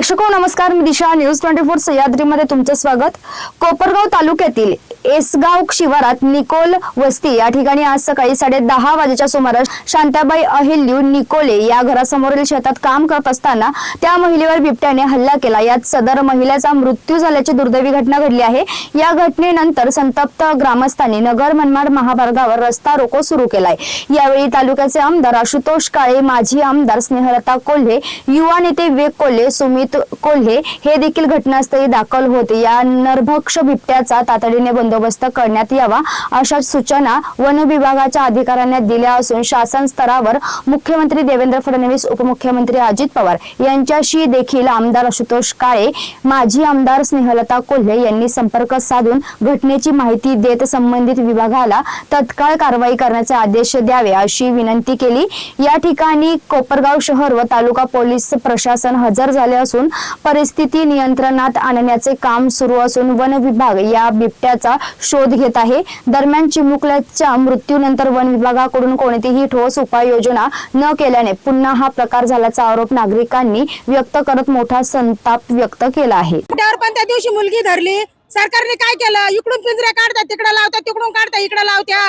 प्रेक्षको नमस्कार. मी Disha. News twenty four सह्याद्रीमध्ये तुमचं स्वागत. कोपरगाव तालुक्यातील एसगाव शिवारात निकोल वस्ती या ठिकाणी आज सकाळी साडे दहा वाजेच्या सुमारास शांताबाई अहिल्यू निकोले या घरासमोरील शेतात काम करत असताना त्या महिलेवर बिबट्याने हल्ला केला. यात सदर महिलेचा मृत्यू झाल्याची दुर्दैवी घटना घडली आहे. या घटनेनंतर संतप्त ग्रामस्थांनी नगर मनमाड महामार्गावर रस्ता रोको सुरू केलाय. यावेळी तालुक्याचे आमदार आशुतोष काळे माजी आमदार स्नेहलता कोल्हे युवा नेते विवेक कोल्हे सुमित कोल्हे हे देखील घटनास्थळी दाखल होते. या नरभक्ष बिबट्याचा तातडीने बंदोबस्त करण्यात यावा अशा सूचना वन विभागाच्या अधिकाऱ्यांना दिल्या असून शासन स्तरावर मुख्यमंत्री देवेंद्र फडणवीस उपमुख्यमंत्री अजित पवार यांच्याशी देखील आमदार आशुतोष काळे माजी आमदार स्नेहलता कोल्हे यांनी संपर्क साधून घटनेची माहिती देत संबंधित विभागाला तत्काळ कारवाई करण्याचे आदेश द्यावे अशी विनंती केली. या ठिकाणी कोपरगाव शहर व तालुका पोलीस प्रशासन हजर झाले असून परिस्थिती नियंत्रणात आणण्याचे काम सुरू असून वन विभाग या बिबट्याचा शोध घेत आहे. दरम्यान चिमुकल्याच्या मृत्यूनंतर वन विभागाकडून कोणतीही ठोस उपाययोजना न केल्याने पुन्हा हा प्रकार झाल्याचा आरोप नागरिकांनी व्यक्त करत मोठा संताप व्यक्त केला आहे. पण त्या दिवशी मुलगी धरली. सरकारने काय केलं? इकडून पिंजऱ्या काढतात तिकडे लावतात तिकडून काढतात इकडे लावत्या.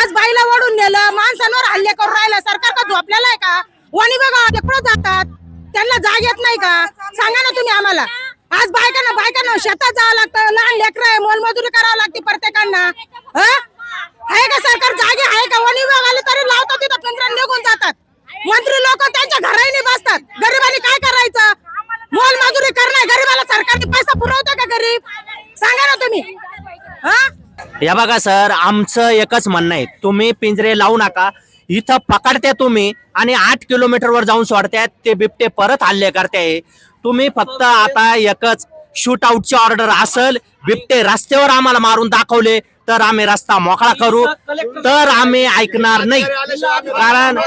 आज बाईला ओढून नेलं माणसांवर हल्ले करून राहिला. सरकार का झोपलेला आहे का? वन बघा तिकडं जातात. त्यांना जाग येत नाही का? सांगा ना तुम्ही आम्हाला. आज बायकांना बायकांना शेतात जावं लागतं. लहान लेकरं आहे मोलमजुरी करावं लागते प्रत्येकांना. आहे का सरकार? जागे आहे का? वन विभाग आले तरी लावतात तिथं पिंजऱ्या निघून जातात. मंत्री लोक त्यांच्या घराही बसतात. गरिबांनी काय करायचं? मोलमजुरी करणार. गरीबाला सरकारने पैसा पुरवतो का गरीब? सांगा ना तुम्ही. हा? या बघा सर आमचं एकच म्हणणं आहे. तुम्ही पिंजरे लावू नका. इथं पकडते तुम्ही आणि आठ किलोमीटर वर जाऊन सोडतायत ते बिबटे परत हल्ले करते तुम्ही फक्त आता एकच शूट आउटची ऑर्डर असेल बिबटे रस्त्यावर आम्हाला मारून दाखवले तर आम्ही रस्ता मोकळा करू तर आम्ही ऐकणार नाही. कारण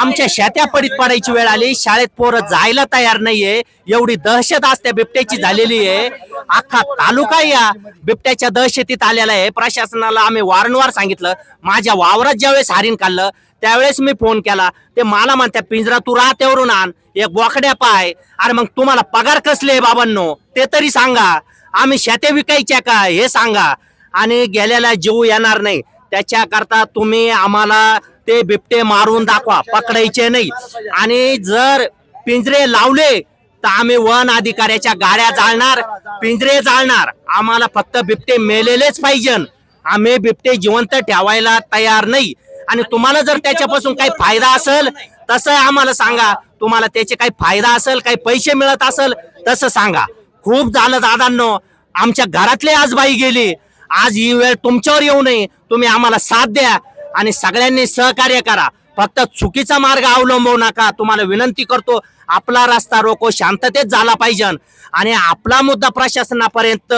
आमच्या शेत्या पडीत पडायची वेळ आली शाळेत पोरं जायला तयार नाहीये. एवढी दहशत आज त्या बिबट्याची झालेली आहे. अख्खा तालुका या बिबट्याच्या दहशतीत आलेला आहे. प्रशासनाला आम्ही वारंवार सांगितलं. माझ्या वावरात ज्यावेळेस हारीन काढलं त्यावेळेस मी फोन केला. ते मला म्हणत्या पिंजरा तू राहत्यावरून आण. एक बोकड्या पाय. अरे मग तुम्हाला पगार कसले बाबांनो? ते तरी सांगा. आम्ही शेते विकायच्या का? हे सांगा. आणि गेलेला जीव येणार नाही. त्याच्याकरता तुम्ही आम्हाला ते बिबटे मारून दाखवा पकडायचे नाही. आणि जर पिंजरे लावले तर आम्ही वन अधिकाऱ्याच्या गाड्या जाळणार पिंजरे जाळणार. आम्हाला फक्त बिबटे मेलेलेच पाहिजे. आम्ही बिबटे जिवंत ठेवायला तयार नाही. आणि तुम्हाला जर त्याच्यापासून काही फायदा असेल तसं आम्हाला सांगा. तुम्हाला त्याचे काही फायदा असेल काही पैसे मिळत असेल तसं सांगा. खूप झालं दादांनो. आमच्या घरातले आज बाई गेली. आज ही वेळ तुमच्यावर येऊ नये. तुम्ही आम्हाला साथ द्या आणि सगळ्यांनी सहकार्य करा. फक्त चुकीचा मार्ग अवलंबवू नका. तुम्हाला विनंती करतो आपला रस्ता रोको शांततेत झाला पाहिजे आणि आपला मुद्दा प्रशासनापर्यंत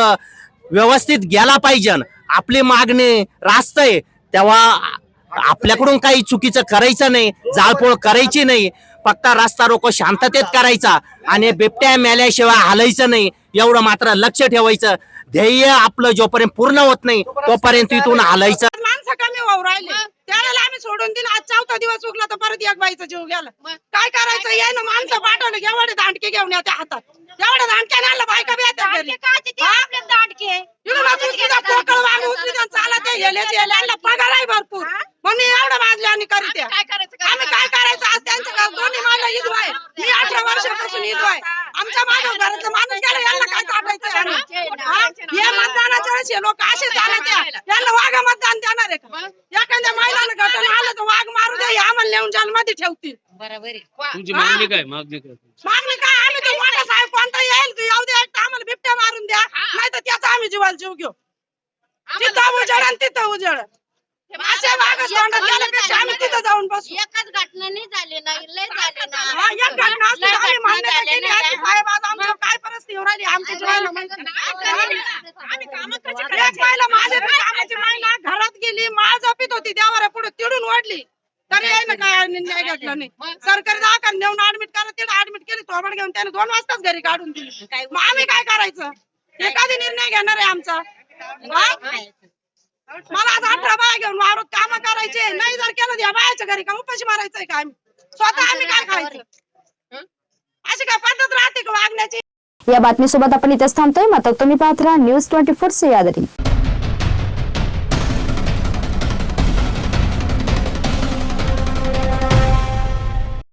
व्यवस्थित गेला पाहिजे. आपली मागणी रास्त आहे. तेव्हा आपल्याकडून काही चुकीचं करायचं नाही जाळपोळ करायची नाही. फक्त रस्ता रोको शांततेत करायचा. आणि बिबट्या मेल्याशिवाय हालायचं नाही. एवढं मात्र लक्ष ठेवायचं. ध्येय आपलं जोपर्यंत पूर्ण होत नाही तोपर्यंत इथून हालायचं माणसं कमी वाहू राहिले त्यावेळेला आम्ही सोडून दिलं. आज चौथा दिवस उगला तर परत एक बाईचा जीव गेला. काय करायचं? याय ना माणसं पाठवलं. एवढे दांडके घेऊन येते हातात. एवढ्या दांडक्याने आणलं बायका बी घरी. पोकळ उचली चालत पगार आहे भरपूर. म्हणून एवढं माजले आणि करीत आहे. आम्ही काय करायचं? आज त्यांचं दोन्ही आहे. मी अठरा वर्षापासून आहे. आमच्या माझ्या घरातलं माणूस गेला यांना काय? हे हे लोक असे झाले त्या. यांना वाघ मतदान देणार आहे का? एखाद्या महिलानं घटना आलं तर वाघ मारू दे हे आम्हाला नेऊन जेलमध्ये ठेवतील. तुमची मागणी काय? मागणी काय? मागणी काय? आम्ही तो मोठा साहेब कोणता येईल तो येऊ दे एक आम्हाला बिबट्या मारून द्या. नाही तर त्याचा आम्ही जीवाला जीव घेऊ. तिथं उजळ आणि तिथं उजळ अशा वाघ तोंडात गेल्यापेक्षा आम्ही तिथं जाऊन बसू. एकच घटना नाही झाली ना लय झाले ना. हा, एक घटना असली लय तर आम्ही घटना मान्यता झाल्या केली ना. आहे की साहेब आज आमच्यावर काय परिस्थिती होऊ राहिली आमच्या जीवाला माहिती. आम्ही कामं कशी एक बाईला माझ्या बी कामाची महिला घरात गेली माळ जपीत होती देवाऱ्या पुढे तिडून ओढली तरी आहे ना काय निर्णय घेतला नाही सरकारी दवाखान्यात नेऊन ऍडमिट करा तिथे ऍडमिट केली थोबड घेऊन त्याने दोन वाजताच घरी काढून दिली. मग आम्ही काय करायचं? एखादी निर्णय घेणार आहे आमचा. हा? मला आज अठरा बाया घेऊन वावरात काम करायचे. नाही जर केलं या बायाच्या घरी का उपाशी मारायचंय का आम्ही? स्वतः आम्ही काय खायचं? अशी काय पद्धत राहते का वागण्याची? या बातमीसोबत आपण इथेच थांबतोय. मात्र तुम्ही पाहत राहा न्यूज ट्वेंटी फोर सह्याद्री